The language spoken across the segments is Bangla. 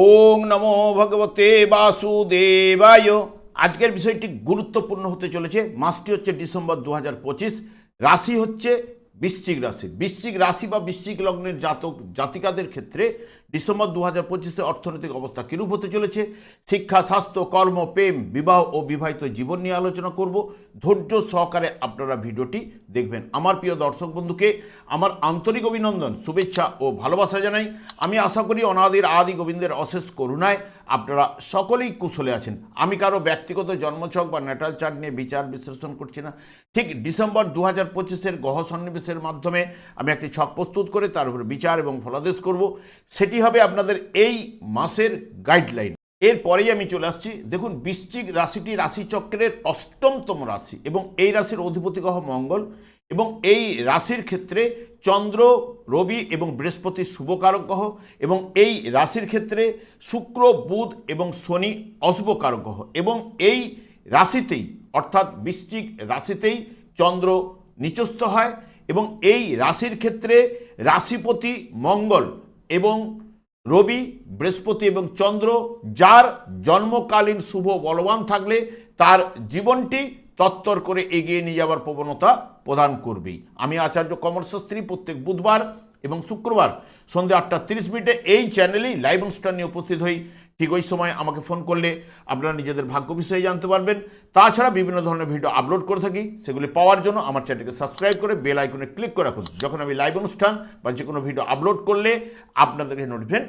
ওং নমো ভগবতে বাসুদেবায়। আজকের বিষয়টি গুরুত্বপূর্ণ হতে চলেছে। মাসটি হচ্ছে ডিসেম্বর দু হাজার পঁচিশ। রাশি হচ্ছে বৃশ্চিক রাশি। বৃশ্চিক রাশি বা বৃশ্চিক লগ্নের জাতক, জাতিকাদের ক্ষেত্রে ডিসেম্বর দু হাজার পঁচিশে অর্থনৈতিক অবস্থা কিরূপ হতে চলেছে? শিক্ষা, স্বাস্থ্য, কর্ম, প্রেম, বিবাহ ও বিবাহিত জীবন নিয়ে আলোচনা করব। ধৈর্য সহকারে আপনারা ভিডিওটি দেখবেন। আমার প্রিয় দর্শক বন্ধুকে আমার আন্তরিক অভিনন্দন, শুভেচ্ছা ও ভালোবাসা জানাই। আমি আশা করি অনাদির আদি গোবিন্দের অশেষ করুণায় আপনারা সকলেই কুশলে আছেন। আমি কারও ব্যক্তিগত জন্মছক বা নেটাল চার্ট নিয়ে বিচার বিশ্লেষণ করছি না। ঠিক ডিসেম্বর দু হাজার পঁচিশের গহ সন্নিবেশের মাধ্যমে আমি একটি ছক প্রস্তুত করে তার উপরে বিচার এবং ফলাদেশ করব। সেটি হবে আপনাদের এই মাসের গাইডলাইন। এরপরেই আমি চলে আসছি। দেখুন, বৃশ্চিক রাশিটি রাশিচক্রের অষ্টমতম রাশি এবং এই রাশির অধিপতি গ্রহ মঙ্গল। এবং এই রাশির ক্ষেত্রে চন্দ্র, রবি এবং বৃহস্পতি শুভকারক গ্রহ এবং এই রাশির ক্ষেত্রে শুক্র, বুধ এবং শনি অশুভকারক গ্রহ এবং এই রাশিতেই, অর্থাৎ বৃশ্চিক রাশিতেই চন্দ্র নিচস্থ হয় এবং এই রাশির ক্ষেত্রে রাশিপতি মঙ্গল এবং রবি, বৃহস্পতি এবং চন্দ্র যার জন্মকালীন শুভ বলবান থাকলে তার জীবনটি তত্তর করে এগিয়ে নিয়ে যাওয়ার প্রবণতা প্রদান করবেই আমি আচার্য কমরশাস্ত্রী প্রত্যেক বুধবার এবং শুক্রবার সন্ধ্যে আটটা তিরিশ মিনিটে এই চ্যানেলেই লাইভ অনুষ্ঠান নিয়ে উপস্থিত হই। ঠিক ওই সময় আমাকে ফোন করলে আপনারা নিজেদের ভাগ্য বিষয়ে জানতে পারবেন। তাছাড়া বিভিন্ন ধরনের ভিডিও আপলোড করে থাকি, সেগুলি পাওয়ার জন্য আমার চ্যানেলকে সাবস্ক্রাইব করে বেল আইকনে ক্লিক করে রাখুন। যখন আমি লাইভ অনুষ্ঠান বা যে কোনো ভিডিও আপলোড করলে আপনাদেরকে নোটিফিকেশন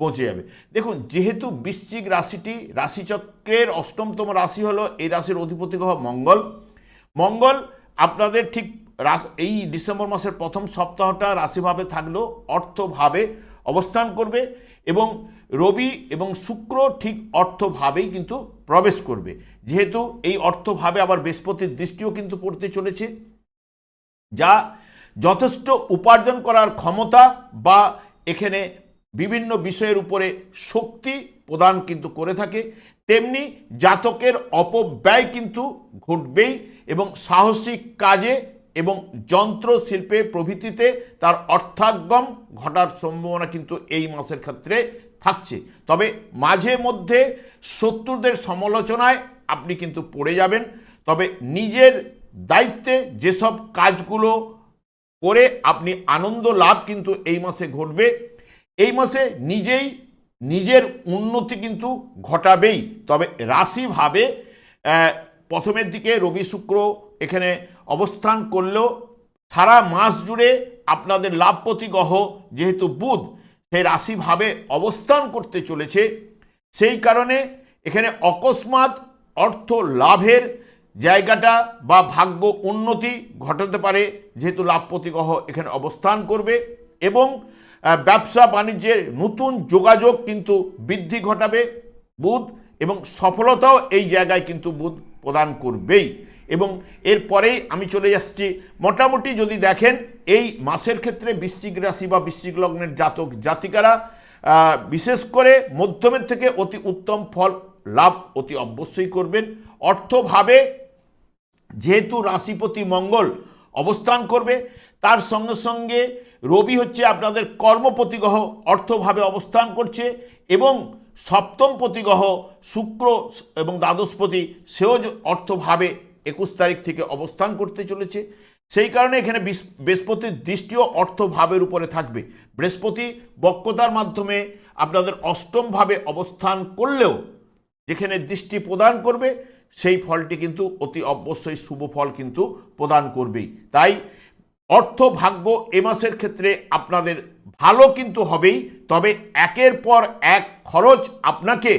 পৌঁছে যাবে। দেখুন, যেহেতু বৃশ্চিক রাশিটি রাশিচক্রের অষ্টমতম রাশি হলো, এই রাশির অধিপতি গ্রহ মঙ্গল। মঙ্গল আপনাদের ঠিক এই ডিসেম্বর মাসের প্রথম সপ্তাহটা রাশিভাবে থাকলেও অর্থভাবে অবস্থান করবে এবং রবি এবং শুক্র ঠিক অর্থভাবেই কিন্তু প্রবেশ করবে। যেহেতু এই অর্থভাবে আবার বৃহস্পতির দৃষ্টিও কিন্তু পড়তে চলেছে, যা যথেষ্ট উপার্জন করার ক্ষমতা বা এখানে বিভিন্ন বিষয়ের উপরে শক্তি প্রদান কিন্তু করে থাকে। তেমনি জাতকের অপব্যয় কিন্তু ঘটবেই এবং সাহসিক কাজে এবং যন্ত্র শিল্পে প্রভৃতিতে তার অর্থাগম ঘটার সম্ভাবনা কিন্তু এই মাসের ক্ষেত্রে থাকছে। তবে মাঝে মধ্যে শত্রুদের সমালোচনায় আপনি কিন্তু পড়ে যাবেন। তবে নিজের দায়িত্বে যেসব কাজগুলো করে আপনি আনন্দ লাভ কিন্তু এই মাসে ঘটবে, এই মাসে নিজেই নিজের উন্নতি কিন্তু ঘটাবেই। তবে রাশিভাবে প্রথমের দিকে রবি শুক্র এখানে অবস্থান করলেও সারা মাস জুড়ে আপনাদের লাভপতি গ্রহ যেহেতু বুধ সেই রাশিভাবে অবস্থান করতে চলেছে। সেই কারণে এখানে অকস্মাৎ অর্থ লাভের জায়গাটা বা ভাগ্য উন্নতি ঘটাতে পারে যেহেতু লাভপতি গ্রহ এখানে অবস্থান করবে এবং ব্যবসা বাণিজ্যের নতুন যোগাযোগ কিন্তু বৃদ্ধি ঘটাবে বুধ এবং সফলতাও এই জায়গায় কিন্তু বুধ প্রদান করবেই। এবং এরপরেই আমি চলে যাচ্ছি, মোটামুটি যদি দেখেন এই মাসের ক্ষেত্রে বৃশ্চিক রাশি বা বৃশ্চিক লগ্নের জাতক জাতিকারা বিশেষ করে মধ্যমের থেকে অতি উত্তম ফল লাভ অতি অবশ্যই করবেন। অর্থভাবে যেহেতু রাশিপতি মঙ্গল অবস্থান করবে, তার সঙ্গে সঙ্গে রবি হচ্ছে আপনাদের কর্মপতি গ্রহ অর্থভাবে অবস্থান করছে এবং সপ্তম প্রতিগ্রহ শুক্র এবং দ্বাদশপতি সেও অর্থভাবে একুশ তারিখ থেকে অবস্থান করতে চলেছে। সেই কারণে এখানে বৃহস্পতির দৃষ্টিও অর্থভাবের উপরে থাকবে। বৃহস্পতি বক্রতার মাধ্যমে আপনাদের অষ্টমভাবে অবস্থান করলেও যেখানে দৃষ্টি প্রদান করবে, সেই ফলটি কিন্তু অতি অবশ্যই শুভ ফল কিন্তু প্রদান করবেই। তাই অর্থ ভাগ্য এ মাসের ক্ষেত্রে আপনাদের ভালো কিন্তু হবেই, তবে একের পর এক খরচ আপনাকে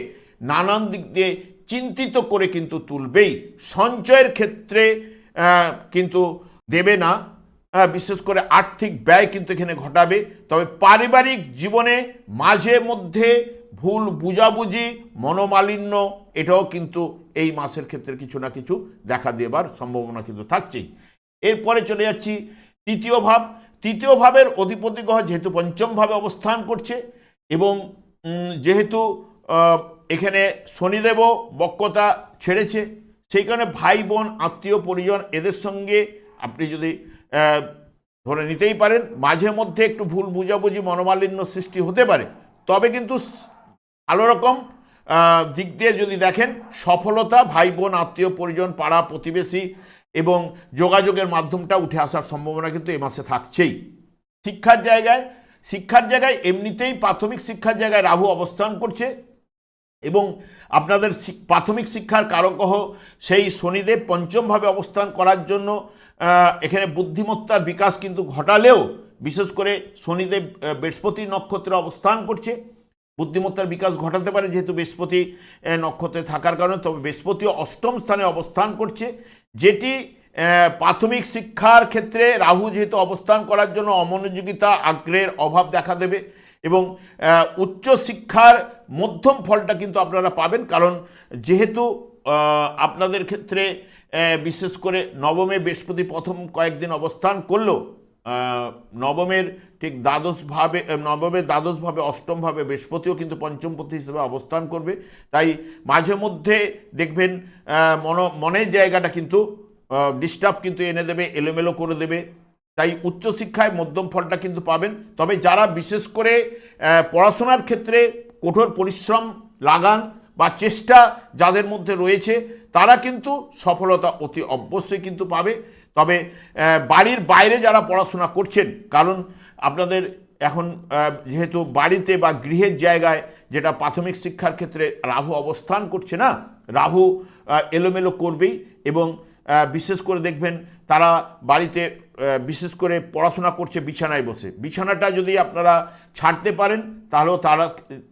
নানান দিক দিয়ে চিন্তিত করে কিন্তু তুলবেই। সঞ্চয়ের ক্ষেত্রে কিন্তু দেবে না। বিশেষ করে আর্থিক ব্যয় কিন্তু এখানে ঘটাবে। তবে পারিবারিক জীবনে মাঝে মধ্যে ভুল বুঝাবুঝি, মনোমালিন্য, এটাও কিন্তু এই মাসের ক্ষেত্রে কিছু না কিছু দেখা দেবার সম্ভাবনা কিন্তু থাকছেই। এরপরে চলে যাচ্ছি, তৃতীয় ভাব তৃতীয় ভাবের অধিপতি গ্রহ যেহেতু পঞ্চম ভাবে অবস্থান করছে এবং যেহেতু এখানে শনিদেবও বক্রতা ছেড়েছে, সেই কারণে ভাই বোন, আত্মীয়, পরিজন এদের সঙ্গে আপনি যদি ধরে নিতেই পারেন, মাঝে মধ্যে একটু ভুল বুঝাবুঝি, মনোমালিন্য সৃষ্টি হতে পারে। তবে কিন্তু ভালো রকম দিক দিয়ে যদি দেখেন, সফলতা, ভাই বোন, আত্মীয়, পরিজন, পাড়া, প্রতিবেশী এবং যোগাযোগের মাধ্যমটা উঠে আসার সম্ভাবনা কিন্তু এ মাসে থাকছেই। শিক্ষার জায়গায় শিক্ষার জায়গায় এমনিতেই প্রাথমিক শিক্ষার জায়গায় রাহু অবস্থান করছে এবং আপনাদের প্রাথমিক শিক্ষার কারকহ সেই শনিদেব পঞ্চমভাবে অবস্থান করার জন্য এখানে বুদ্ধিমত্তার বিকাশ কিন্তু ঘটালেও বিশেষ করে শনিদেব বৃহস্পতি নক্ষত্রে অবস্থান করছে। বুদ্ধিমত্তার বিকাশ ঘটাতে পারে যেহেতু বৃহস্পতি নক্ষত্রে থাকার কারণে, তবে বৃহস্পতি অষ্টম স্থানে অবস্থান করছে। যেটি প্রাথমিক শিক্ষার ক্ষেত্রে রাহু যেহেতু অবস্থান করার জন্য অমনোযোগিতা, আগ্রহের অভাব দেখা দেবে এবং উচ্চ শিক্ষার মধ্যম ফলটা কিন্তু আপনারা পাবেন কারণ যেহেতু আপনাদের ক্ষেত্রে বিশেষ করে নবমে বৃহস্পতি প্রথম কয়েকদিন অবস্থান করল নবমের ঠিক দ্বাদশভাবে আহ, নবমের দ্বাদশভাবে অষ্টমভাবে বৃহস্পতিও কিন্তু পঞ্চমপতি হিসেবে অবস্থান করবে। তাই মাঝে মধ্যে দেখবেন মন মনের জায়গাটা কিন্তু ডিস্টার্ব কিন্তু এনে দেবে এলোমেলো করে দেবে। তাই উচ্চশিক্ষায় মধ্যম ফলটা কিন্তু পাবেন। তবে যারা বিশেষ করে পড়াশোনার ক্ষেত্রে কঠোর পরিশ্রম লাগান বা চেষ্টা যাদের মধ্যে রয়েছে তারা কিন্তু সফলতা অতি অবশ্যই কিন্তু পাবে। তবে বাড়ির বাইরে যারা পড়াশোনা করছেন কারণ আপনাদের এখন যেহেতু বাড়িতে বা গৃহের জায়গায় যেটা প্রাথমিক শিক্ষার ক্ষেত্রে রাহু অবস্থান করছে না, রাহু এলোমেলো করবেই এবং বিশেষ করে দেখবেন তারা বাড়িতে বিশেষ করে পড়াশোনা করছে বিছানায় বসে। বিছানাটা যদি আপনারা ছাড়তে পারেন, তাহলেও তারা,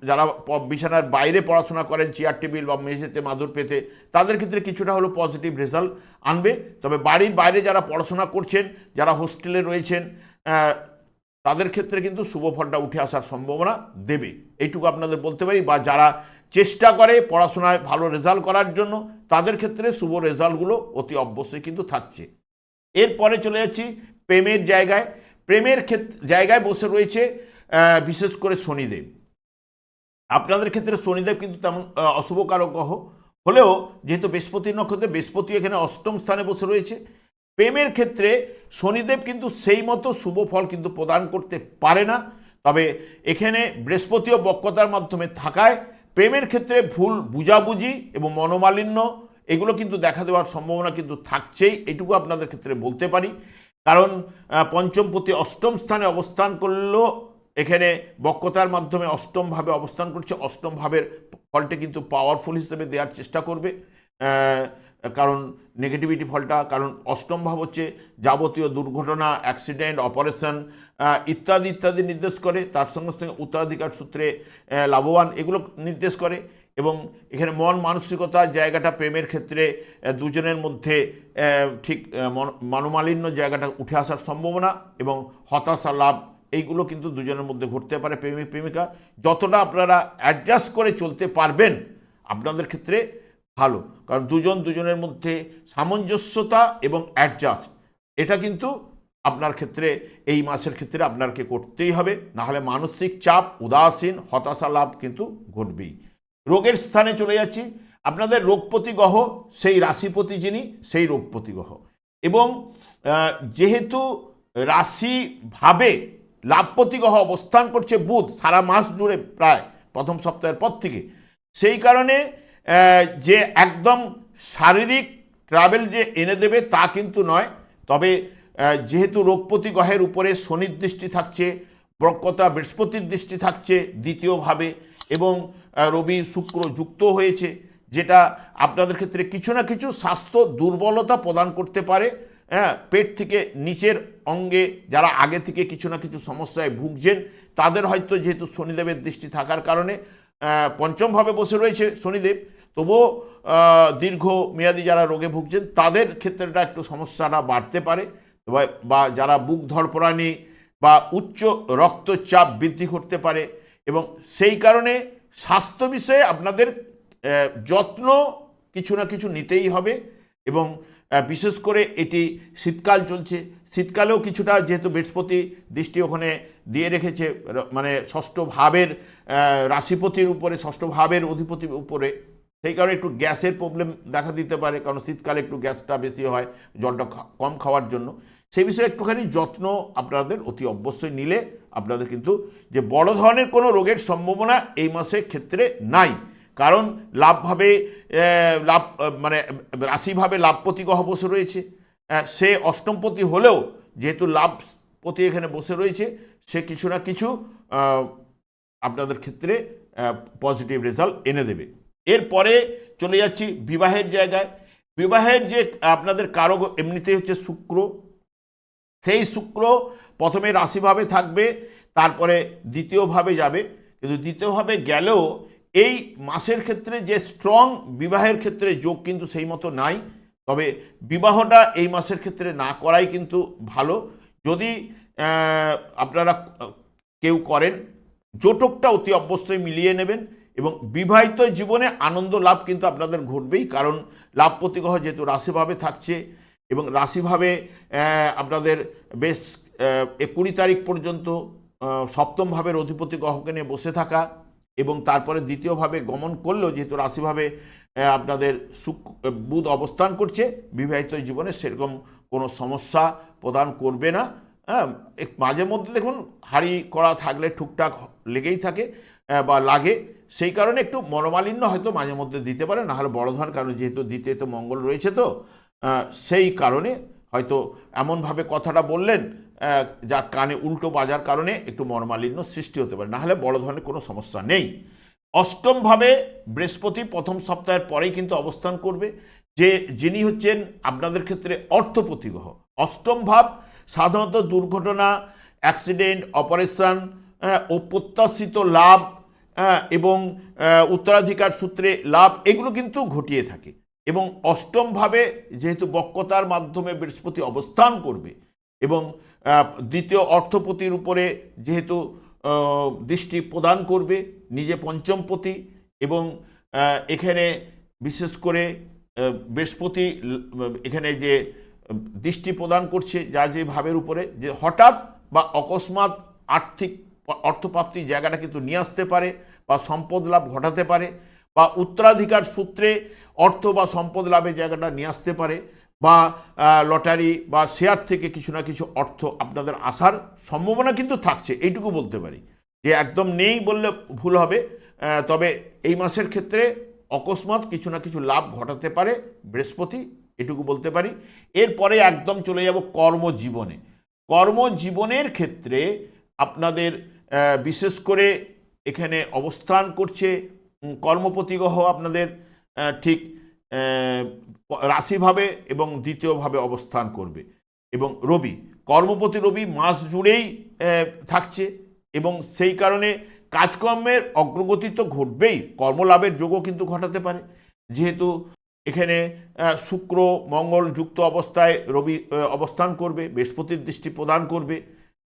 যারা বিছানার বাইরে পড়াশোনা করেন, চেয়ার টেবিল বা মেঝেতে মাদুর পেতে, তাদের ক্ষেত্রে কিছুটা হলো পজিটিভ রেজাল্ট আনবে। তবে বাড়ির বাইরে যারা পড়াশোনা করছেন, যারা হোস্টেলে রয়েছেন তাদের ক্ষেত্রে কিন্তু শুভ ফলটা উঠে আসার সম্ভাবনা দেবে। এইটুকু আপনাদের বলতে পারি বা যারা চেষ্টা করে পড়াশোনায় ভালো রেজাল্ট করার জন্য, তাদের ক্ষেত্রে শুভ রেজাল্টগুলো অতি অবশ্যই কিন্তু থাকছে। এরপরে চলে যাচ্ছি প্রেমের জায়গায়। প্রেমের ক্ষেত্রে জায়গায় বসে রয়েছে বিশেষ করে শনিদেব। আপনাদের ক্ষেত্রে শনিদেব কিন্তু তেমন অশুভকারক গ্রহ হলেও যেহেতু বৃহস্পতি নক্ষত্রে বৃহস্পতি এখানে অষ্টম স্থানে বসে রয়েছে। প্রেমের ক্ষেত্রে শনিদেব কিন্তু সেই মতো শুভ ফল কিন্তু প্রদান করতে পারে না। তবে এখানে বৃহস্পতিও বক্রতার মাধ্যমে থাকায় প্রেমের ক্ষেত্রে ভুল বুঝাবুঝি এবং মনোমালিন্য এগুলো কিন্তু দেখা দেওয়ার সম্ভাবনা কিন্তু থাকছেই, এটুকু আপনাদের ক্ষেত্রে বলতে পারি। কারণ পঞ্চমপতি অষ্টম স্থানে অবস্থান করলেও এখানে বক্রতার মাধ্যমে অষ্টমভাবে অবস্থান করছে অষ্টম ভাবের ফলটি কিন্তু পাওয়ারফুল হিসেবে দেওয়ার চেষ্টা করবে। কারণ নেগেটিভিটি ফলটা, কারণ অষ্টম ভাব হচ্ছে যাবতীয় দুর্ঘটনা অ্যাক্সিডেন্ট অপারেশন ইত্যাদি ইত্যাদি নির্দেশ করে। তার সঙ্গে সঙ্গে উত্তরাধিকার সূত্রে লাভবান এগুলো নির্দেশ করে এবং এখানে মন মানসিকতা জায়গাটা প্রেমের ক্ষেত্রে দুজনের মধ্যে ঠিক মনোমালিন্য জায়গাটা উঠে আসার সম্ভাবনা এবং হতাশা, লাভ এইগুলো কিন্তু দুজনের মধ্যে ঘটতে পারে প্রেমিক, প্রেমিকা। যতটা আপনারা অ্যাডজাস্ট করে চলতে পারবেন, আপনাদের ক্ষেত্রে ভালো। কারণ দুজন দুজনের মধ্যে সামঞ্জস্যতা এবং অ্যাডজাস্ট এটা কিন্তু আপনার ক্ষেত্রে এই মাসের ক্ষেত্রে আপনাকে করতেই হবে। নাহলে মানসিক চাপ, উদাসীন, হতাশা লাভ কিন্তু ঘটবেই। রোগের স্থানে চলে যাচ্ছি। আপনাদের রোগপতি গ্রহ, সেই রাশিপতি যিনি, সেই রোগপতি গ্রহ। এবং যেহেতু রাশিভাবে লাভপতি গ্রহ অবস্থান করছে বুধ, সারা মাস জুড়ে প্রায় প্রথম সপ্তাহের পর থেকে, সেই কারণে যে একদম শারীরিক ট্রাভেল যে এনে দেবে তা কিন্তু নয়। তবে যেহেতু রোগপতি গ্রহের উপরে শনির দৃষ্টি থাকছে, বক্রতা বৃহস্পতির দৃষ্টি থাকছে দ্বিতীয়ভাবে এবং রবি শুক্র যুক্ত হয়েছে, যেটা আপনাদের ক্ষেত্রে কিছু না কিছু স্বাস্থ্য দুর্বলতা প্রদান করতে পারে। হ্যাঁ পেট থেকে নিচের অঙ্গে যারা আগে থেকে কিছু না কিছু সমস্যায় ভুগছেন, তাদের হয়তো যেহেতু শনিদেবের দৃষ্টি থাকার কারণে পঞ্চমভাবে বসে রয়েছে শনিদেব। তবুও দীর্ঘ মেয়াদি যারা রোগে ভুগছেন, তাদের ক্ষেত্রেটা একটু সমস্যাটা বাড়তে পারে। বা- যারা বুক ধরপড়ানি বা উচ্চ রক্তচাপ বৃদ্ধি করতে পারে এবং সেই কারণে স্বাস্থ্য বিষয়ে আপনাদের যত্ন কিছু না কিছু নিতেই হবে এবং বিশেষ করে এটি শীতকাল চলছে শীতকালেও কিছুটা যেহেতু বৃহস্পতি দৃষ্টি ওখানে দিয়ে রেখেছে মানে ষষ্ঠ ভাবের রাশিপতির উপরে, ষষ্ঠ ভাবের অধিপতির উপরে, সেই কারণে একটু গ্যাসের প্রবলেম দেখা দিতে পারে, কারণ শীতকালে একটু গ্যাসটা বেশি হয়, জলটা কম খাওয়ার জন্য। সেই বিষয়ে একটুখানি যত্ন আপনাদের অতি অবশ্যই নিলে আপনাদের কিন্তু যে বড় ধরনের কোনো রোগের সম্ভাবনা এই মাসের ক্ষেত্রে নাই। কারণ লাভভাবে লাভ মানে রাশিভাবে লাভপতি গ্রহ বসে রয়েছে। সে অষ্টমপতি হলেও যেহেতু লাভপতি এখানে বসে রয়েছে, সে কিছু না কিছু আপনাদের ক্ষেত্রে পজিটিভ রেজাল্ট এনে দেবে। এরপরে চলে যাচ্ছি বিবাহের জায়গায়। বিবাহের যে আপনাদের কারক এমনিতেই হচ্ছে শুক্র। সেই শুক্র প্রথমে রাশিভাবে থাকবে, তারপরে দ্বিতীয়ভাবে যাবে। কিন্তু দ্বিতীয়ভাবে গেলেও এই মাসের ক্ষেত্রে যে স্ট্রং বিবাহের ক্ষেত্রে যোগ কিন্তু সেই মতো নাই। তবে বিবাহটা এই মাসের ক্ষেত্রে না করাই কিন্তু ভালো। যদি আপনারা কেউ করেন জোটকটা অতি অবশ্যই মিলিয়ে নেবেন এবং বিবাহিত জীবনে আনন্দ লাভ কিন্তু আপনাদের ঘটবেই কারণ লাভ প্রতিগ্রহ যেহেতু রাশিভাবে থাকছে এবং রাশিভাবে আপনাদের বেশ কুড়ি তারিখ পর্যন্ত আহ, সপ্তম ভাবের অধিপতি গ্রহকে নিয়ে বসে থাকা এবং তারপরে দ্বিতীয়ভাবে গমন করলেও যেহেতু রাশিভাবে আপনাদের সুখ বুধ অবস্থান করছে। বিবাহিত জীবনে সেরকম কোনো সমস্যা প্রদান করবে না। হ্যাঁ মাঝে মধ্যে দেখুন, হাড়ি করা থাকলে টুকটাক লেগেই থাকে বা লাগে। সেই কারণে একটু মনোমালিন্য হয়তো মাঝে মধ্যে দিতে পারে না হলে বড় ধরনের কারণ যেহেতু দ্বিতীয়ত মঙ্গল রয়েছে তো সেই কারণে হয়তো এমনভাবে কথাটা বললেন যা কানে উল্টো বাজার কারণে একটু মনোমালিন্য সৃষ্টি হতে পারে না হলে বড় ধরনের কোনো সমস্যা নেই। অষ্টমভাবে বৃহস্পতি প্রথম সপ্তাহের পরেই কিন্তু অবস্থান করবে, যে যিনি হচ্ছেন আপনাদের ক্ষেত্রে অর্থপতি গ্রহ অষ্টম ভাব সাধারণত দুর্ঘটনা, অ্যাক্সিডেন্ট, অপারেশন ও প্রত্যাশিত লাভ এবং উত্তরাধিকার সূত্রে লাভ, এগুলো কিন্তু ঘটিয়ে থাকে। এবং অষ্টমভাবে যেহেতু বক্রতার মাধ্যমে বৃহস্পতি অবস্থান করবে এবং দ্বিতীয় অর্থপতির উপরে যেহেতু দৃষ্টি প্রদান করবে নিজে পঞ্চমপতি এবং এখানে বিশেষ করে বৃহস্পতি এখানে যে দৃষ্টি প্রদান করছে যা যে ভাবের উপরে, যে হঠাৎ বা অকস্মাৎ আর্থিক অর্থপ্রাপ্তির জায়গাটা কিন্তু নিয়ে আসতে পারে বা সম্পদ লাভ ঘটাতে পারে বা উত্তরাধিকার সূত্রে অর্থ বা সম্পদ লাভের জায়গাটা নিয়ে আসতে পারে। বা লটারি বা শেয়ার থেকে কিছু না কিছু অর্থ আপনাদের আসার সম্ভাবনা কিন্তু থাকছে এইটুকু বলতে পারি। যে একদম নেই বললে ভুল হবে তবে এই মাসের ক্ষেত্রে অকস্মাৎ কিছু না কিছু লাভ ঘটাতে পারে বৃহস্পতি এটুকু বলতে পারি। এরপরে একদম চলে যাব কর্মজীবনে। কর্মজীবনের ক্ষেত্রে আপনাদের বিশেষ করে এখানে অবস্থান করছে উম, কর্মপতি গ্রহ আপনাদের ঠিক রাশিভাবে এবং দ্বিতীয়ভাবে অবস্থান করবে। এবং রবি, কর্মপতি রবি মাস জুড়েই থাকছে এবং সেই কারণে কাজকর্মের অগ্রগতি তো ঘটবেই, কর্মলাভের যোগও কিন্তু ঘটাতে পারে। যেহেতু এখানে শুক্র, মঙ্গল যুক্ত অবস্থায় রবি অবস্থান করবে, বৃহস্পতির দৃষ্টি প্রদান করবে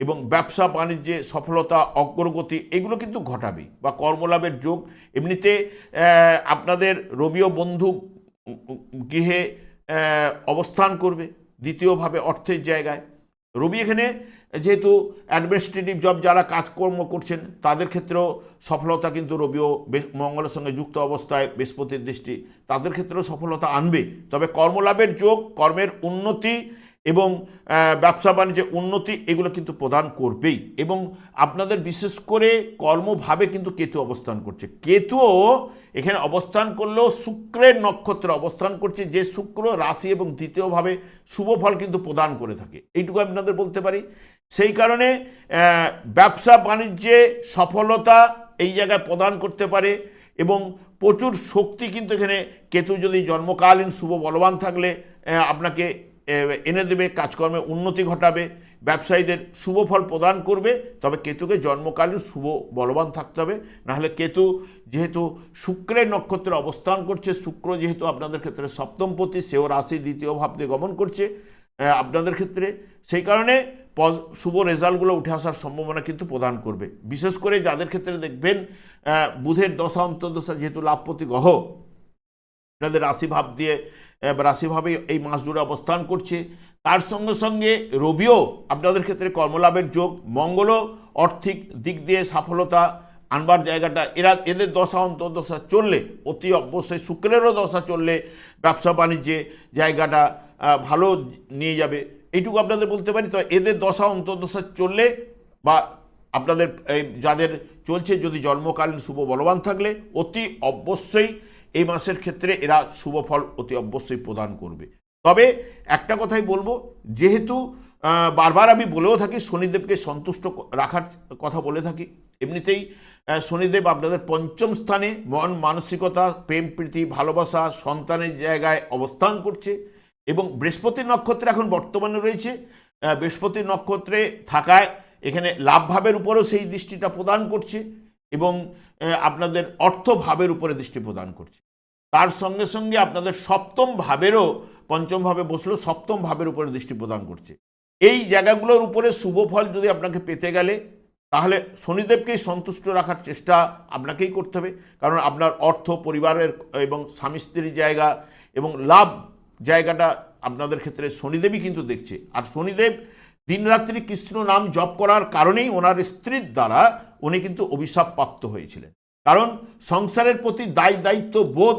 এবং ব্যবসা, বাণিজ্যে সফলতা, অগ্রগতি এগুলো কিন্তু ঘটাবেই বা কর্মলাভের যোগ। এমনিতে আপনাদের রবিও বন্ধু গৃহে অবস্থান করবে দ্বিতীয়ভাবে অর্থের জায়গায়। রবি এখানে যেহেতু অ্যাডমিনিস্ট্রেটিভ জব যারা কাজকর্ম করছেন, তাদের ক্ষেত্রেও সফলতা কিন্তু রবিও মঙ্গলের সঙ্গে যুক্ত অবস্থায় বৃহস্পতির দৃষ্টি। তাদের ক্ষেত্রেও সফলতা আনবে। তবে কর্মলাভের যোগ, কর্মের উন্নতি এবং ব্যবসা বাণিজ্যে উন্নতি এগুলো কিন্তু প্রদান করবেই। এবং আপনাদের বিশেষ করে কর্মভাবে কিন্তু কেতু অবস্থান করছে। কেতুও এখানে অবস্থান করলেও শুক্রের নক্ষত্রে অবস্থান করছে, যে শুক্র রাশি এবং দ্বিতীয়ভাবে শুভ ফল কিন্তু প্রদান করে থাকে। এইটুকু আপনাদের বলতে পারি। সেই কারণে ব্যবসা বাণিজ্যে সফলতা এই জায়গায় প্রদান করতে পারে এবং প্রচুর শক্তি কিন্তু এখানে কেতু যদি জন্মকালীন শুভ বলবান থাকলে আপনাকে এনে দেবে, কাজকর্মে উন্নতি ঘটাবে। ব্যবসায়ীদের শুভ ফল প্রদান করবে, তবে কেতুকে জন্মকালীন শুভ বলবান থাকতে হবে। নাহলে কেতু যেহেতু শুক্রের নক্ষত্রে অবস্থান করছে, শুক্র যেহেতু আপনাদের ক্ষেত্রে সপ্তমপতি সেও রাশি দ্বিতীয় ভাব দিয়ে গমন করছে আপনাদের ক্ষেত্রে। সেই কারণে শুভ রেজাল্টগুলো উঠে আসার সম্ভাবনা কিন্তু প্রদান করবে। বিশেষ করে যাদের ক্ষেত্রে দেখবেন বুধের দশা, অন্তর্দশা যেহেতু লাভপতি গ্রহ, আপনাদের রাশিভাব দিয়ে রাশিভাবে এই মাস জুড়ে অবস্থান করছে। তার সঙ্গে সঙ্গে রবিও আপনাদের ক্ষেত্রে কর্মলাভের যোগ, মঙ্গলও আর্থিক দিক দিয়ে সফলতা আনবার জায়গাটা। এরা, এদের দশা অন্তর্দশা চললে, অতি অবশ্যই শুক্রেরও দশা চললে ব্যবসা বাণিজ্যে জায়গাটা ভালো নিয়ে যাবে। এইটুকু আপনাদের বলতে পারি। তো এদের দশা অন্তর্দশা চললে বা আপনাদের যাদের চলছে, যদি জন্মকালীন শুভ বলবান থাকলে, অতি অবশ্যই এই মাসের ক্ষেত্রে এরা শুভ ফল অতি অবশ্যই প্রদান করবে। তবে একটা কথাই বলব, যেহেতু বারবার আমি বলেও থাকি শনিদেবকে সন্তুষ্ট রাখার কথা বলে থাকি। এমনিতেই শনিদেব আপনাদের পঞ্চম স্থানে মন, মানসিকতা, প্রেম, প্রীতি, ভালোবাসা, সন্তানের জায়গায় অবস্থান করছে এবং বৃহস্পতি নক্ষত্রে এখন বর্তমানে রয়েছে। বৃহস্পতি নক্ষত্রে থাকায় এখানে লাভ ভাবের উপরেও সেই দৃষ্টিটা প্রদান করছে এবং আপনাদের অর্থভাবের উপরে দৃষ্টি প্রদান করছে। তার সঙ্গে সঙ্গে আপনাদের সপ্তম ভাবেরও পঞ্চম ভাবে বসলেও সপ্তম ভাবের উপরে দৃষ্টি প্রদান করছে। এই জায়গাগুলোর উপরে শুভ ফল যদি আপনাকে পেতে গেলে, তাহলে শনিদেবকেই সন্তুষ্ট রাখার চেষ্টা আপনাকেই করতে হবে। কারণ আপনার অর্থ, পরিবারের এবং স্বামী স্ত্রীর জায়গা এবং লাভ জায়গাটা আপনাদের ক্ষেত্রে শনিদেবই কিন্তু দেখছে। আর শনিদেব দিনরাত্রি কৃষ্ণ নাম জপ করার কারণেই ওনার স্ত্রীর দ্বারা উনি কিন্তু অভিশাপ প্রাপ্ত হয়েছিলেন। কারণ সংসারের প্রতি দায়, দায়িত্ব, বোধ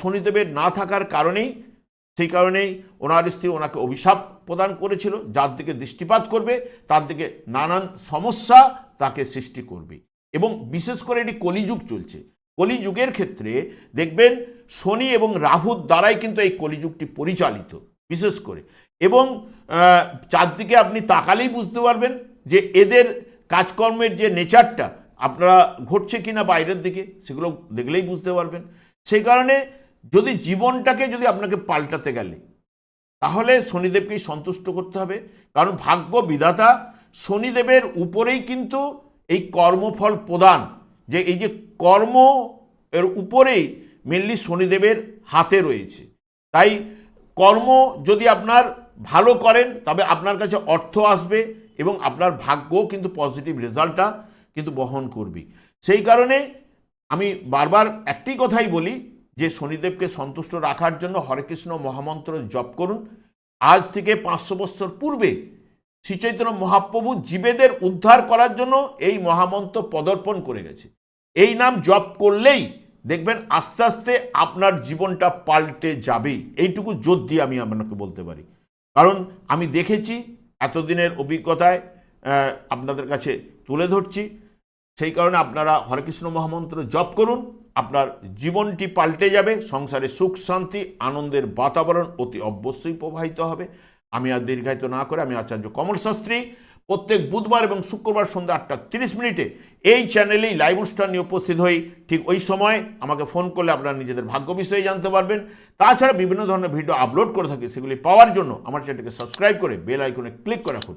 শনিদেবের না থাকার কারণেই সেই কারণেই ওনার স্ত্রী ওনাকে অভিশাপ প্রদান করেছিল, যার দিকে দৃষ্টিপাত করবে, তার দিকে নানান সমস্যা তাকে সৃষ্টি করবে। এবং বিশেষ করে এটি কলিযুগ চলছে। কলিযুগের ক্ষেত্রে দেখবেন শনি এবং রাহুর দ্বারাই কিন্তু এই কলিযুগটি পরিচালিত, বিশেষ করে। এবং চারদিকে আপনি তাকালেই বুঝতে পারবেন যে এদের কাজকর্মের যে নেচারটা, আপনারা ঘটছে কিনা বাইরের দিকে, সেগুলো দেখলেই বুঝতে পারবেন। সেই কারণে যদি জীবনটাকে যদি আপনাকে পাল্টাতে গেলে, তাহলে শনিদেবকেই সন্তুষ্ট করতে হবে। কারণ ভাগ্য বিধাতা শনিদেবের উপরেই কিন্তু এই কর্মফল প্রদান। যে এই যে কর্ম এর উপরেই মেনলি শনিদেবের হাতে রয়েছে। তাই কর্ম যদি আপনার ভালো করেন, তবে আপনার কাছে অর্থ আসবে এবং আপনার ভাগ্যও কিন্তু পজিটিভ রেজাল্টটা কিন্তু বহন করবে। সেই কারণে আমি বারবার একটি কথাই বলি যে শনিদেবকে সন্তুষ্ট রাখার জন্য হরেকৃষ্ণ মহামন্ত্র জপ করুন। আজ থেকে পাঁচশো বছর পূর্বে শ্রীচৈতন্য মহাপ্রভু জীবেদের উদ্ধার করার জন্য এই মহামন্ত্র পদর্পণ করে গেছে। এই নাম জপ করলেই দেখবেন আস্তে আস্তে আপনার জীবনটা পাল্টে যাবেই এইটুকু জোর দিয়ে আমি আপনাকে বলতে পারি। কারণ আমি দেখেছি এতদিনের অভিজ্ঞতায় আপনাদের কাছে তুলে ধরছি। সেই কারণে আপনারা হরেকৃষ্ণ মহামন্ত্র জপ করুন। আপনার জীবনটি পাল্টে যাবে, সংসারে সুখ, শান্তি, আনন্দের বাতাবরণ অতি অবশ্যই প্রবাহিত হবে। আমি আর দীর্ঘায়িত না করে আমি আচার্য কমল শাস্ত্রী, প্রত্যেক বুধবার এবং শুক্রবার সন্ধ্যা আটটা তিরিশ মিনিটে এই চ্যানেলেই লাইভ অনুষ্ঠান নিয়ে উপস্থিত হই। ঠিক ওই সময় আমাকে ফোন করলে আপনারা নিজেদের ভাগ্য বিষয়ে জানতে পারবেন। তাছাড়া বিভিন্ন ধরনের ভিডিও আপলোড করে থাকি, সেগুলি পাওয়ার জন্য আমার চ্যানেলকে সাবস্ক্রাইব করে বেল আইকনে ক্লিক করে রাখুন।